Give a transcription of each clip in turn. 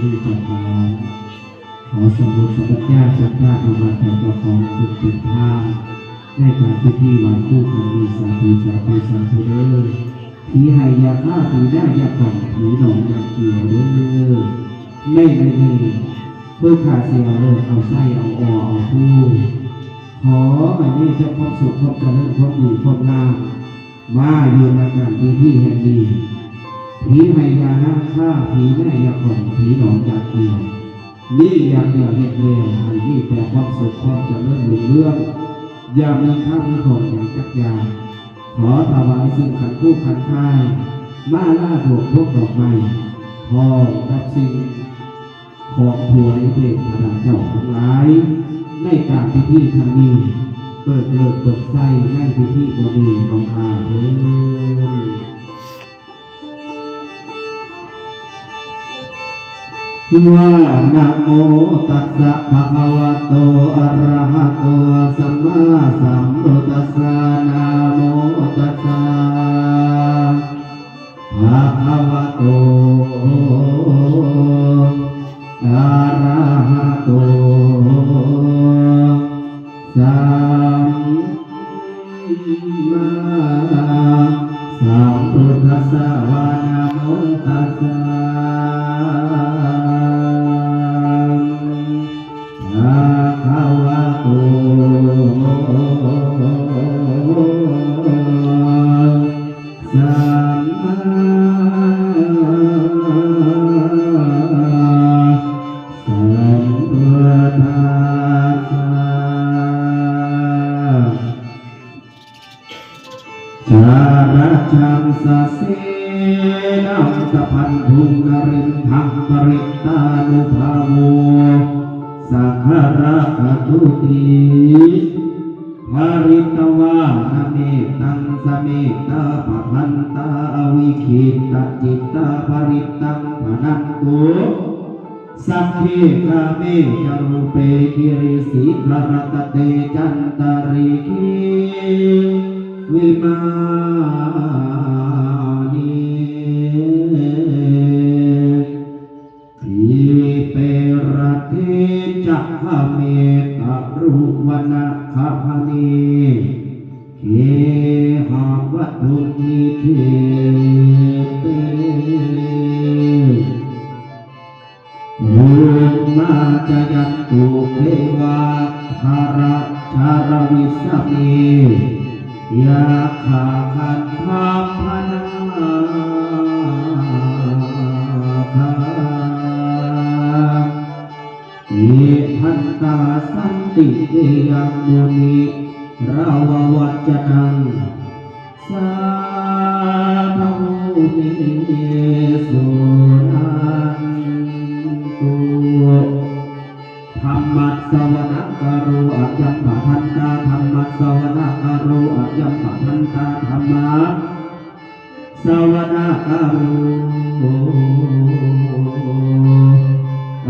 ที่เจ้าขอสมบูรณ์สมบัติญาสัพพะธรรมะแทนเจ้าของสุดติดทางในการพิธีวันคู่ครั้งนี้สาธุสาธุสาธุเด้อผีไห้ยาฆ่าผีได้ยาของผีหนองยาเกี่ยวเด้อไม่ไม่นี่เพื่อขาเสียเลิกเอาไส้เอาออเอาผู้ขอให้นี่จ้าความสุขความเจริญความดีความงามมาอยู่ในการพิธีแห่งนี้ ผีไฮยานาฆ่าผีแม่ยาของผีหนองยาเกียวนี่อย่างเดียวเห็ดเร็วให้นี่แต่ความสุขความเจริญรุ่งเรืองอย่ามีข้าวมีของอย่างจักยาขอถวายสิ่งขันคู่ขันค่าย มาล่าดวงพวกดอกไม้พอกับสิ่งของถวายเปรตพระเจ้าทั้งหลาย ในการพิธีครั้งนี้เปิดเลิกเปิดไส้ในพิธีบดีของอาเถิด ว่านะโมตัสสะภะคะวะโตอะระหะโตสัมมาสัมพุทธัสสะนะโมตัสสะภะคะวะโตอะระหะโตสัมมาสัมพุทธัสสะวะนะโมตัสสะาระชังสะเสนังสพันธุงกรินทังปริตานุภาโวสักขระกตุติภาริตวานะเมตังสเมตาปพันตาอวิคิตาจิตตาภริตังพนันตุสัพเพกาเมจรุเปกิริสิขรตเตจันตาริกี วิมานีทีเปรเทจักเมตรุวนาคาพนีเคหวัตุนิเคเตภูมาจย สันติเยังมุนิราววัจนังสาธุนิสุนันตุธรรมัสวนาการุอัจยปะพันตาธรรมัสวนาการุอัจยปะพันตาธรรมะสวนาการุ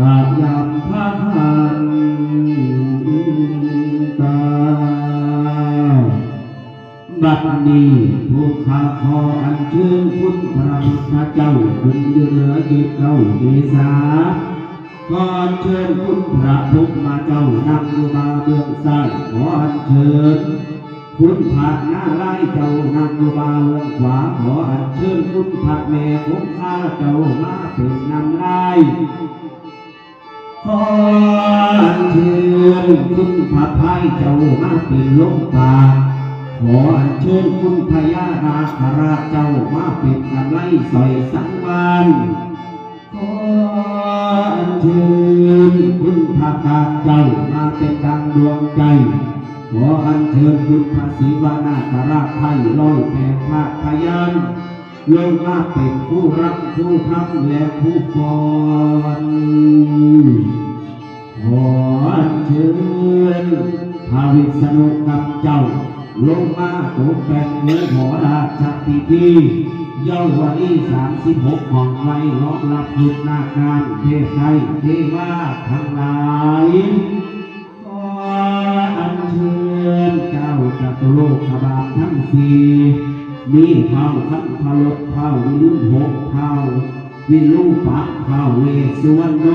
อัจยปะพัน บัดนี้ผู้ข้าขออัญเชิญคุณพระพุทธเจ้าขึ้นเหนือเกศเก้าเกษาขออัญเชิญคุณพระพุทธมาเจ้านั่งอยู่มาเบื้องซ้ายขออัญเชิญคุณพระหน้าไล่เจ้านั่งอยู่มาเบื้องขวาขออัญเชิญคุณพระแม่ของข้าเจ้ามาเป็นนำลายขออัญเชิญคุณพระพายเจ้ามาเป็นลมปา ขออัญเชิญคุณพญานาคราเจ้ามาเป็นกำไลสอยสังวานขออัญเชิญคุณพระกาเจ้ามาเป็นดังดวงใจ ขออัญเชิญคุณพระศิวนาคราชไทยร้อยแผ่พระพยานลงมาเป็นผู้รักผู้ทำและผู้ฟอนขออัญเชิญพระวิษณุกับเจ้า ลงมาตกแต่งเนื้อหอราชพิธีเยาววันที่สามสิบหกของไว้รอบรับยุทธนาการเทพไทยเทวาทั้งหลายขออัญเชิญเจ้าจัตุโลกบาลทั้งสี่มีเท่าขันพลดเท่าวิรุหกเท่าวิลูปักข้าเวสุวรรณโน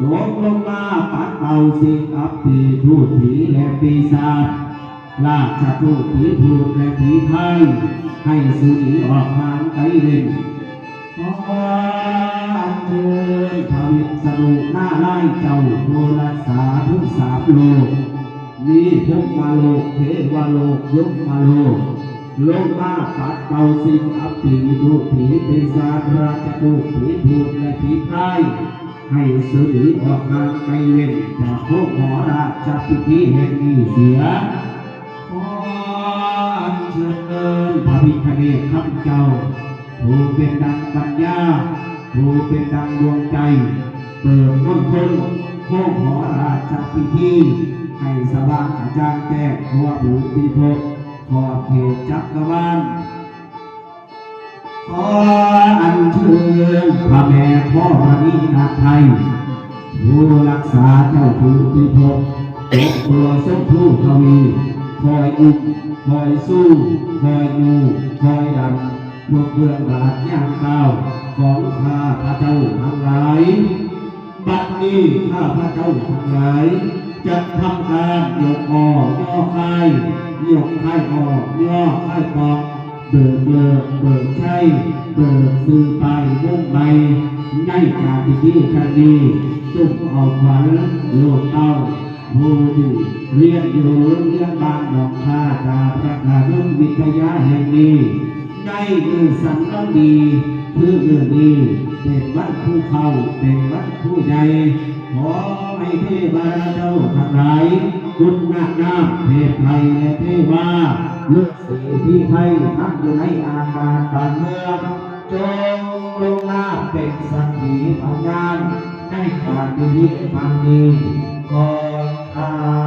จงลงมาปัดเป่าสิ่งอัปปีทูตผีและปีศาจ ราชทูผีพูดและผีไทยให้สุนีออกทางไกลเล่นขออัญเชิญพระวิษณุหน้าไล่เจ้าโทรักษาทุกสามโลกนี้พุกมาโลกเทวโลกยกมาโลกโลกมาปัดเป่าสิ่งอัปปีดูผีเปีศาราชดูผีพูดและผีพายให้สุนีออกทางไกลเล่นจากพวกหอราชพิธีแห่งนี้เสีย เชิญพระพิฆเนศข้าเจ้าผู้เป็นดังปัญญาผู้เป็นดังดวงใจเปิดต้นตนโค้งหอราชพิธีให้สว่างอาจารย์แก้ทั่วภูมิภพขอบเขตจักรวาลขออัญเชิญพระแม่ธรณีนาไทยผู้รักษาเจ้าภูมิภพกตัวสมผู้ทวี คอยอุ้มคอยสู้คอยยูคอยดันพวกเบื้องบาดย่างก้าของข้าพระเจ้าทั้งหลายบัดนี้ข้าพระเจ้าทั้งหลาย จะทำการยกออกย่อค่ยยกค่ายออกย่อค่ายปอกเบิกเบิกเบิกใช่เบิกซื้อไปมุ่งไปในการพิธีครั้งนี้ตุ้มเอาขวัญโลกเต้า ผู้ที่เรียนอยู่โรงเรียนบ้านหนองคาตาพระนานุวิทยาแห่งนี้ในมือสันต้องดีคือเรื่องนี้เป็นวัดผู้เขาเป็นวัดผู้ใหญ่ขอให้เทวาเจ้าทั้งหลายคุณนาคน้ำเทพไทยและเทวาเลือกสีที่ให้ทักอยู่ในอาณาบ้านเมืองจงลงมาเป็นสักขีพยานในการดีครั้งนี้ก่อ นข้า